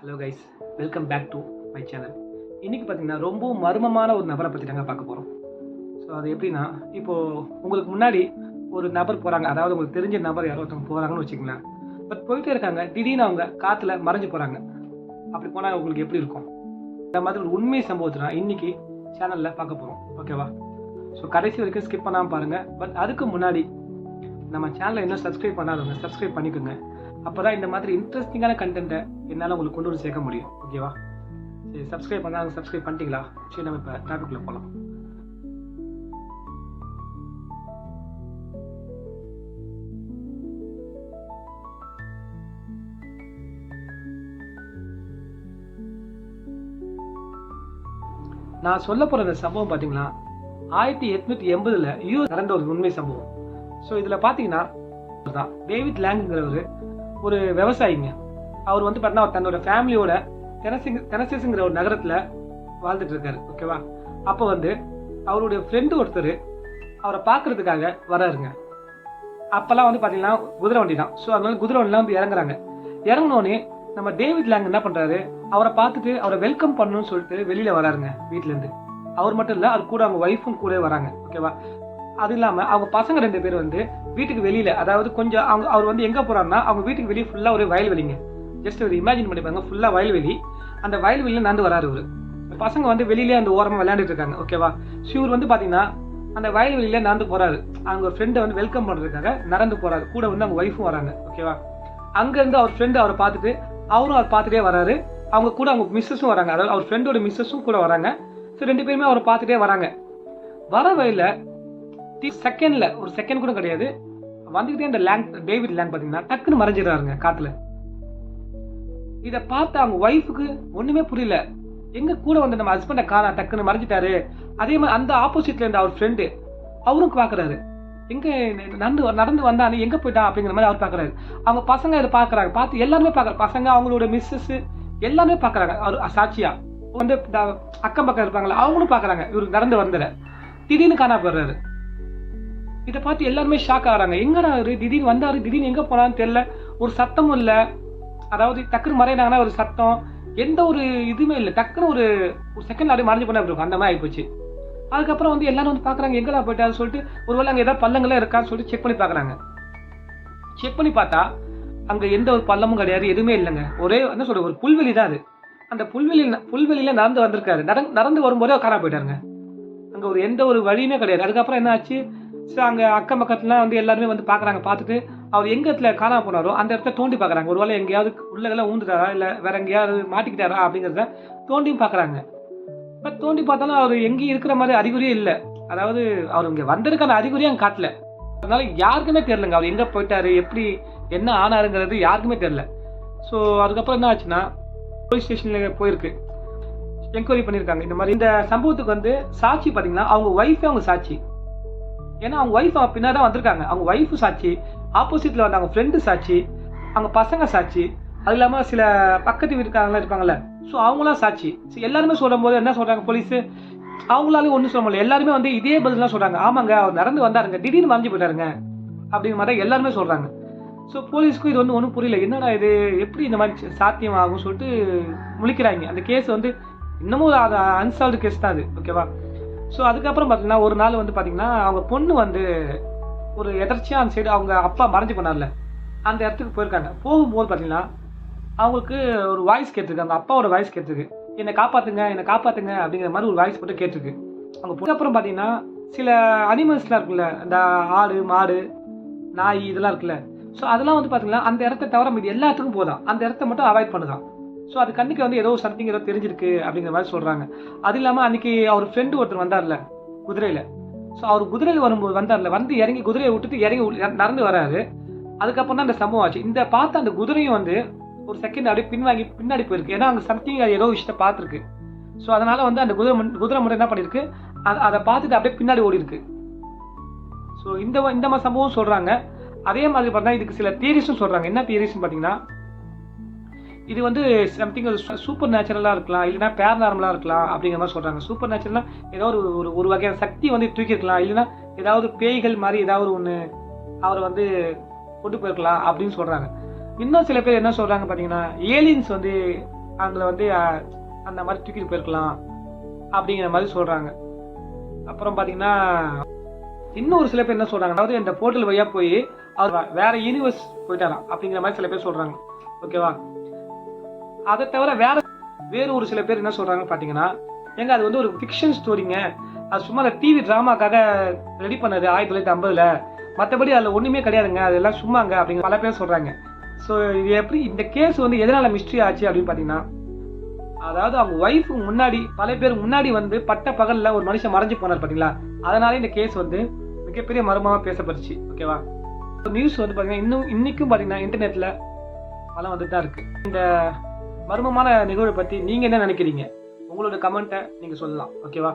Hello guys welcome back to my channel இன்றைக்கி பார்த்தீங்கன்னா ரொம்ப மர்மமான ஒரு நபரை பற்றி நாங்கள் பார்க்க போகிறோம் ஸோ அது எப்படின்னா இப்போது உங்களுக்கு முன்னாடி ஒரு நபர் போகிறாங்க அதாவது உங்களுக்கு தெரிஞ்ச நபர் யாரோ ஒருத்தவங்க போகிறாங்கன்னு வச்சுக்கோங்களேன். பட் போயிட்டே இருக்காங்க. திடீர்னு அவங்க காற்றுல மறைஞ்சு போகிறாங்க அப்படி போனால் உங்களுக்கு எப்படி இருக்கும்? இந்த மாதிரி ஒரு உண்மை சம்பவத்தினா இன்றைக்கி சேனலில் பார்க்க போகிறோம் ஓகேவா ஸோ கடைசி வரைக்கும் ஸ்கிப் பண்ணாமல் பாருங்கள் பட் அதுக்கு முன்னாடி நம்ம சேனலை இன்னும் சப்ஸ்கிரைப் பண்ணாதவங்க சப்ஸ்கிரைப் பண்ணிக்கோங்க. அப்போதான் இந்த மாதிரி இன்ட்ரெஸ்டிங்கான கண்டென்ட்டை என்னால் உங்களுக்கு கொண்டு வந்து சேர்க்க முடியும். ஓகேவா சரி சப்ஸ்கிரைப் பண்ணாங்க சப்ஸ்கிரைப் பண்ணிட்டீங்களா? சரி நம்ம இப்போ டாபிக்ல போகலாம் நான் சொல்ல போகிற இந்த சம்பவம் பார்த்தீங்கன்னா ஆயிரத்தி எட்நூத்தி எண்பதுல யூஎஸ் நடந்த ஒரு உண்மை சம்பவம். ஸோ இதில் பார்த்தீங்கன்னா தான் டேவிட் லேங்குங்கிறவர் ஒரு விவசாயிங்க. அவர் வந்து பார்த்தீங்கன்னா அவர் தன்னோட ஃபேமிலியோட தெனசிங் தெனசிஸுங்கிற ஒரு நகரத்தில் வாழ்ந்துட்டு இருக்காரு. ஓகேவா அப்போ வந்து அவருடைய ஃப்ரெண்டு ஒருத்தர் அவரை பார்க்கறதுக்காக வராருங்க. அப்போல்லாம் வந்து பார்த்தீங்கன்னா குதிரை வண்டி தான். ஸோ அதனால குதிரை வண்டிலாம் வந்து இறங்குறாங்க. இறங்கினோடனே நம்ம டேவிட் லேங் என்ன பண்ணுறாரு அவரை பார்த்துட்டு அவரை வெல்கம் பண்ணணும்னு சொல்லிட்டு வெளியில் வராருங்க வீட்டிலேருந்து அவர் மட்டும் இல்லை அது கூட அவங்க ஒய்ஃபும் கூட வராங்க. ஓகேவா அது இல்லாமல் அவங்க பசங்க ரெண்டு பேர் வந்து வீட்டுக்கு வெளியில அதாவது கொஞ்சம் அவங்க அவர் வந்து எங்க போகிறாருன்னா அவங்க வீட்டுக்கு வெளியே ஃபுல்லா ஒரு வயல்வெளிங்க. ஜஸ்ட் ஒரு இமேஜின் பண்ணி பாருங்க ஃபுல்லா வயல்வெளி. அந்த வயல்வெளியில நடந்து வராரு ஒரு பசங்க வந்து வெளியிலே அந்த ஓரமா விளையாண்டுட்டு இருக்காங்க ஓகேவா ஷியூர் வந்து பாத்தீங்கன்னா அந்த வயல்வெளியில நடந்து போறாரு. அவங்க ஃப்ரெண்டை வந்து வெல்கம் பண்றதுக்காக நடந்து போறாரு. கூட வந்து அவங்க ஒய்ஃபும் வராங்க ஓகேவா அங்க இருந்து அவர் ஃப்ரெண்டு அவரை பார்த்துட்டு அவரும் அவர் பார்த்துட்டே வராரு. அவங்க கூட அவங்க மிஸ்ஸஸும் வராங்க. அதாவது அவர் ஃப்ரெண்டோட மிஸ்ஸஸும் கூட வராங்க. ஸோ ரெண்டு பேருமே அவரை பார்த்துட்டே வராங்க. வர வழியில் தி செகண்ட்ல ஒரு செகண்ட் கூட கிடையாது. வந்துகிட்டே இந்த லேங் டேவிட் லேங் பார்த்தீங்கன்னா டக்குன்னு மறைஞ்சிடறாருங்க காத்துல. இதை பார்த்து அவங்க ஒய்ஃபுக்கு ஒண்ணுமே புரியல. எங்க கூட வந்து நம்ம ஹஸ்பண்டை காணா டக்குன்னு மறைஞ்சிட்டாரு. அதே மாதிரி அந்த ஆப்போசிட்ல இருந்த அவர் ஃப்ரெண்டு அவரும் பாக்குறாரு எங்க நடந்து நடந்து வந்தானே எங்க போயிட்டா அப்படிங்கிற மாதிரி அவர் பாக்குறாரு அவங்க பசங்க இதை பாக்குறாங்க பார்த்து எல்லாருமே பாக்குறாங்க பசங்க அவங்களோட மிஸ்ஸஸ் எல்லாமே பாக்குறாங்க அவர் சாட்சியா. வந்து அக்கம் பக்கம் இருப்பாங்களா அவங்களும் பாக்குறாங்க இவருக்கு நடந்து வந்தத. திடீர்னு காணா போடுறாரு இதை பார்த்து எல்லாருமே ஷாக் ஆகிறாங்க. எங்கடா அவரு திடீர்னு வந்தாரு திடீர்னு எங்கே போனான்னு தெரியல. ஒரு சத்தமும் இல்லை. அதாவது டக்குன்னு மறையினாங்கன்னா ஒரு சத்தம். எந்த ஒரு இதுவுமே இல்லை. டக்குன்னு ஒரு ஒரு செகண்ட் அப்படியே மறைஞ்சு போனா இருக்கும்? அந்த மாதிரி ஆகிப்போச்சு அதுக்கப்புறம் வந்து எல்லாரும் வந்து பார்க்குறாங்க எங்கடா போயிட்டாரு சொல்லிட்டு ஒருவேளை அங்கே ஏதாவது பள்ளங்களாக இருக்கான்னு சொல்லிட்டு செக் பண்ணி பார்க்குறாங்க. செக் பண்ணி பார்த்தா அங்கே எந்த ஒரு பள்ளமும் கிடையாது எதுவுமே இல்லைங்க. ஒரே என்ன சொல்ற ஒரு புல்வெளி தான் அது. அந்த புல்வெளியில் புல்வெளியில் நடந்து வந்திருக்காரு. நடந்து நடந்து வரும்போதே காணா போயிட்டாருங்க. அங்கே ஒரு எந்த ஒரு வழியுமே கிடையாது. அதுக்கப்புறம் என்ன ஆச்சு? ஸோ அங்கே அக்கம் பக்கத்துலாம் வந்து எல்லாருமே வந்து பார்க்குறாங்க பார்த்துட்டு அவர் எங்கள் இடத்துல காணாம போனாரோ அந்த இடத்த தோண்டி பார்க்குறாங்க ஒருவேளை எங்கேயாவது உள்ளதெல்லாம் ஊந்துட்டாரா இல்லை வேற எங்கேயாவது மாட்டிக்கிட்டாரா அப்படிங்கிறத தோண்டியும் பார்க்குறாங்க பட் தோண்டி பார்த்தாலும் அவர் எங்கேயும் இருக்கிற மாதிரி அறிகுறியே இல்லை. அதாவது அவர் இங்கே வந்திருக்கான அறிகுறியும் அங்கே காட்டல. அதனால யாருக்குமே தெரிலங்க அவர் எங்கே போயிட்டாரு எப்படி என்ன ஆனாருங்கிறது யாருக்குமே தெரில ஸோ அதுக்கப்புறம் என்ன ஆச்சுன்னா போலீஸ் ஸ்டேஷனில் போயிருக்கு. என்கொயரி பண்ணியிருக்காங்க இந்த மாதிரி இந்த சம்பவத்துக்கு வந்து சாட்சி பார்த்தீங்கன்னா அவங்க ஒய்ஃபே அவங்க சாட்சி. ஏன்னா அவங்க ஒய்ஃப் பின்னாடி தான் வந்திருக்காங்க. அவங்க ஒய்ஃபு சாட்சி ஆப்போசிட்டில் வந்த அவங்க ஃப்ரெண்டு சாட்சி அவங்க பசங்க சாட்சி அது இல்லாமல் சில பக்கத்து வீட்டுக்காரங்களாம் இருப்பாங்கல்ல. ஸோ அவங்களாம் சாட்சி. ஸோ எல்லாருமே சொல்லும் போது என்ன சொல்கிறாங்க போலீஸ் அவங்களாலையும் ஒன்றும் சொல்ல முடியல. எல்லாருமே வந்து இதே பதிலாம் சொல்கிறாங்க ஆமாங்க அவர் நடந்து வந்தாருங்க. திடீர்னு மறைஞ்சு போயிட்டாருங்க. அப்படிங்கிற மாதிரி எல்லாருமே சொல்கிறாங்க ஸோ போலீஸ்க்கும் இது வந்து ஒன்றும் புரியல. என்னடா இது? எப்படி இந்த மாதிரி சாத்தியம் ஆகும்னு சொல்லிட்டு முழிக்கிறாங்க. அந்த கேஸ் வந்து இன்னமும் அது அன்சால்வ்டு கேஸ் தான் அது. ஓகேவா ஸோ அதுக்கப்புறம் பார்த்தீங்கன்னா ஒரு நாள் வந்து பார்த்தீங்கன்னா அவங்க பொண்ணு வந்து ஒரு எதர்ச்சியாக அந்த சைடு அவங்க அப்பா மறைஞ்சு போனார்ல. அந்த இடத்துக்கு போயிருக்காங்க. போகும்போது பார்த்தீங்கன்னா அவங்களுக்கு ஒரு வாய்ஸ் கேட்டிருக்கு. அந்த அப்பாவோட வாய்ஸ் கேட்டிருக்கு. என்னை காப்பாற்றுங்க என்னை காப்பாற்றுங்க அப்படிங்கிற மாதிரி ஒரு வாய்ஸ் மட்டும் கேட்டிருக்கு. அவங்க அதுக்கப்புறம் பார்த்தீங்கன்னா சில அனிமல்ஸ்லாம் இருக்குல்ல இந்த ஆடு மாடு நாய் இதெல்லாம் இருக்குல்ல. ஸோ அதெல்லாம் வந்து பார்த்தீங்கன்னா அந்த இடத்த தவிர இது எல்லாத்துக்கும் போதான் அந்த இடத்த மட்டும் அவாய்ட் பண்ணுதான். ஸோ அது கண்ணுக்கு வந்து ஏதோ சம்திங் ஏதோ தெரிஞ்சிருக்கு அப்படிங்கிற மாதிரி சொல்கிறாங்க அது இல்லாமல் அன்றைக்கி அவர் ஃப்ரெண்டு ஒருத்தர் வந்தார்ல குதிரையில். ஸோ அவர் குதிரையில் வரும்போது வந்தார்ல வந்து இறங்கி குதிரையை விட்டுட்டு இறங்கி நடந்து வராரு. அதுக்கப்புறம் தான் அந்த சம்பவம் ஆச்சு. இந்த பார்த்த அந்த குதிரையும் வந்து ஒரு செகண்ட் அப்படியே பின்வாங்கி பின்னாடி போயிருக்கு. ஏன்னா அங்கே சம்திங் ஏதோ விஷயத்த பார்த்துருக்கு. ஸோ அதனால் வந்து அந்த குதிரை குதிரை மட்டும் என்ன பண்ணியிருக்கு அதை அதை பார்த்துட்டு அப்படியே பின்னாடி ஓடி இருக்கு ஸோ இந்த இந்த மாதிரி சம்பவம் சொல்கிறாங்க அதே மாதிரி பார்த்தா இதுக்கு சில தியரிஸும் சொல்கிறாங்க என்ன தியரிஸ்னு பார்த்தீங்கன்னா இது வந்து சம்திங் சூப்பர் நேச்சுரலாக இருக்கலாம் இல்லைன்னா பேர் நார்மலாக இருக்கலாம் அப்படிங்கிற மாதிரி சொல்கிறாங்க சூப்பர் நேச்சுரலாக ஏதோ ஒரு ஒரு ஒரு வகையான சக்தி வந்து தூக்கியிருக்கலாம் இல்லைன்னா ஏதாவது பேய்கள் மாதிரி ஏதாவது ஒன்று அவரை வந்து கொண்டு போயிருக்கலாம் அப்படின்னு சொல்கிறாங்க இன்னும் சில பேர் என்ன சொல்கிறாங்க பார்த்தீங்கன்னா ஏலியன்ஸ் வந்து அவங்கள வந்து அந்த மாதிரி தூக்கிட்டு போயிருக்கலாம் அப்படிங்கிற மாதிரி சொல்கிறாங்க அப்புறம் பார்த்தீங்கன்னா இன்னும் ஒரு சில பேர் என்ன சொல்கிறாங்க அதாவது இந்த போர்ட்டல் வழியாக போய் அவர் வேற யூனிவர்ஸ் போயிட்டாராம் அப்படிங்கிற மாதிரி சில பேர் சொல்கிறாங்க ஓகேவா அதை தவிர வேற வேறு ஒரு சில பேர் என்ன சொல்றாங்கன்னு பாத்தீங்கன்னா எங்க அது வந்து ஒரு ஃபிக்ஷன் ஸ்டோரிங்க அது சும்மா அந்த டிவி டிராமாக்காக ரெடி பண்ணது ஆயிரத்தி தொள்ளாயிரத்தி ஐம்பதுல. மற்றபடி அதில் ஒன்றுமே கிடையாதுங்க. அதெல்லாம் சும்மாங்க அப்படிங்கிற பல பேர் சொல்றாங்க. ஸோ இது எப்படி இந்த கேஸ் வந்து எதனால மிஸ்ட்ரி ஆச்சு அப்படின்னு பார்த்தீங்கன்னா அதாவது அவங்க ஒய்ஃப் முன்னாடி பல பேர் முன்னாடி வந்து பட்ட பகலில் ஒரு மனுஷன் மறைஞ்சு போனார் பார்த்தீங்களா அதனால இந்த கேஸ் வந்து மிகப்பெரிய மர்மமாக பேசப்பட்டுச்சு. ஓகேவா நியூஸ் வந்து பார்த்தீங்கன்னா இன்னும் இன்னைக்கும் பார்த்தீங்கன்னா இன்டர்நெட்டில் பலம் வந்துட்டு தான் இருக்கு. இந்த மர்மமான நிகழ்வை பற்றி நீங்கள் என்ன நினைக்கிறீங்க? உங்களோட கமெண்ட்டை நீங்கள் சொல்லலாம். ஓகேவா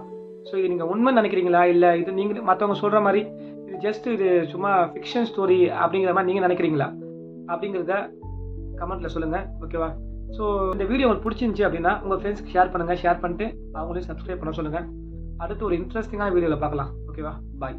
ஸோ இது நீங்கள் உண்மை நினைக்கிறீங்களா? இல்லை இது நீங்கள் மற்றவங்க சொல்கிற மாதிரி இது ஜஸ்ட் இது சும்மா ஃபிக்ஷன் ஸ்டோரி அப்படிங்கிற மாதிரி நீங்கள் நினைக்கிறீங்களா? அப்படிங்கிறத கமெண்ட்டில் சொல்லுங்கள் ஓகேவா ஸோ இந்த வீடியோ உங்களுக்கு பிடிச்சிருந்துச்சி அப்படின்னா உங்கள் ஃப்ரெண்ட்ஸ்க்கு ஷேர் பண்ணுங்கள் ஷேர் பண்ணிட்டு அவங்களையும் சப்ஸ்கிரைப் பண்ண சொல்லுங்கள் அடுத்து ஒரு இன்ட்ரெஸ்டிங்கான வீடியோவில் பார்க்கலாம். ஓகேவா பாய்